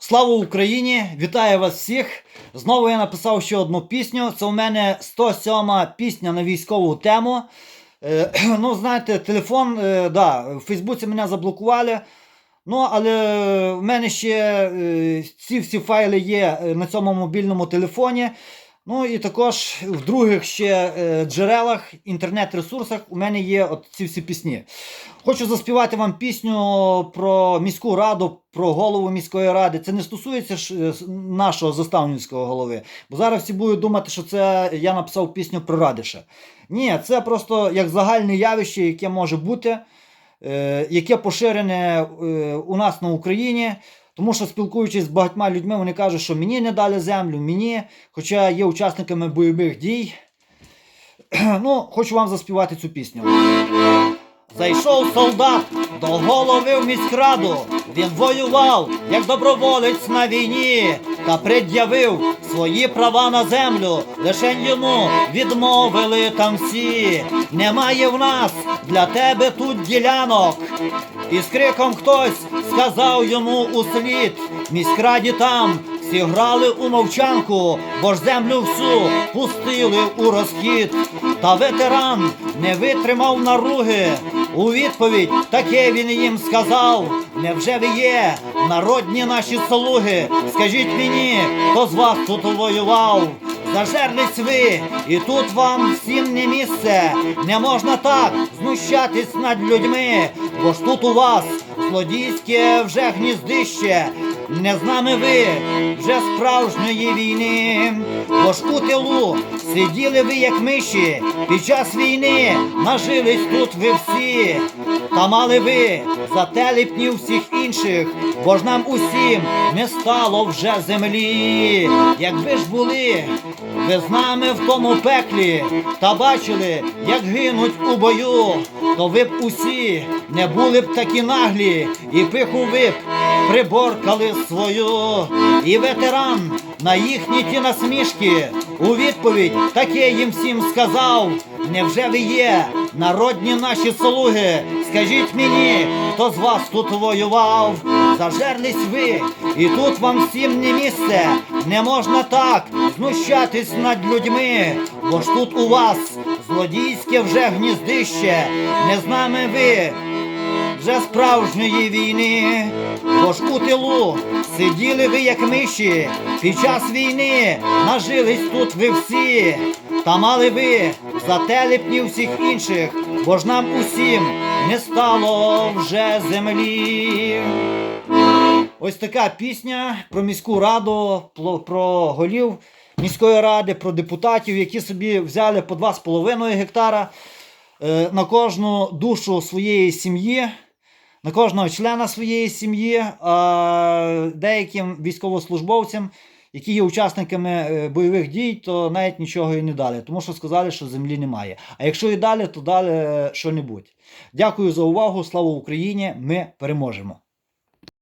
Слава Україні! Вітаю вас всіх! Знову я написав ще одну пісню. Це у мене 107 пісня на військову тему. Е, ну, знаєте, телефон, е, да, в Фейсбуці мене заблокували. Ну, але в мене ще е, ці всі файли є е, на цьому мобільному телефоні. Ну і також в других ще е, джерелах, інтернет-ресурсах у мене є от ці всі пісні. Хочу заспівати вам пісню про міську раду, про голову міської ради. Це не стосується е, нашого заставницького голови. Бо зараз всі будуть думати, що це я написав пісню про Радиша. Ні, це просто як загальне явище, яке може бути, е, яке поширене у нас на Україні. Тому що спілкуючись з багатьма людьми, вони кажуть, що мені не дали землю, мені, хоча є учасниками бойових дій. Ну, хочу вам заспівати цю пісню. Зайшов солдат до голови в міськраду. Він воював як доброволець на війні та пред'явив свої права на землю. Лише йому відмовили там всі. Немає в нас для тебе тут ділянок. І з криком хтось сказав йому услід. Міськраді там всі грали у мовчанку, бо ж землю всю пустили у розхід. Та ветеран не витримав наруги. У відповідь таке він їм сказав: Невже ви є народні наші слуги? Скажіть мені, хто з вас тут воював? Зажерлись ви, і тут вам всім не місце. Не можна так знущатись над людьми, бо ж тут у вас злодійське вже гніздище. Не з нами ви вже справжньої війни, бо ж у тилу сиділи ви як миші, під час війни нажились тут ви всі, та мали ви за телепнів всіх інших, бо ж нам усім не стало вже землі. Якби ж були ви з нами в тому пеклі, та бачили, як гинуть у бою, то ви б усі не були б такі наглі, і пиху ви б приборкали свою. І ветеран на їхні ті насмішки у відповідь таке їм всім сказав. Невже ви є народні наші слуги? Скажіть мені, хто з вас тут воював? Зажерлись ви, і тут вам всім не місце. Не можна так знущатись над людьми, бо ж тут у вас злодійське вже гніздище. Не з нами ви вже справжньої війни, бо ж у тилу сиділи ви як миші, під час війни нажились тут ви всі, та мали ви за телепнів всіх інших, бо ж нам усім не стало вже землі. Ось така пісня про міську раду, про голів міської ради, про депутатів, які собі взяли по 2,5 гектара е, на кожну душу своєї сім'ї, на кожного члена своєї сім'ї, деяким військовослужбовцям, які є учасниками е, бойових дій, то навіть нічого і не дали, тому що сказали, що землі немає. А якщо і далі, то дали що-небудь. Дякую за увагу. Слава Україні! Ми переможемо!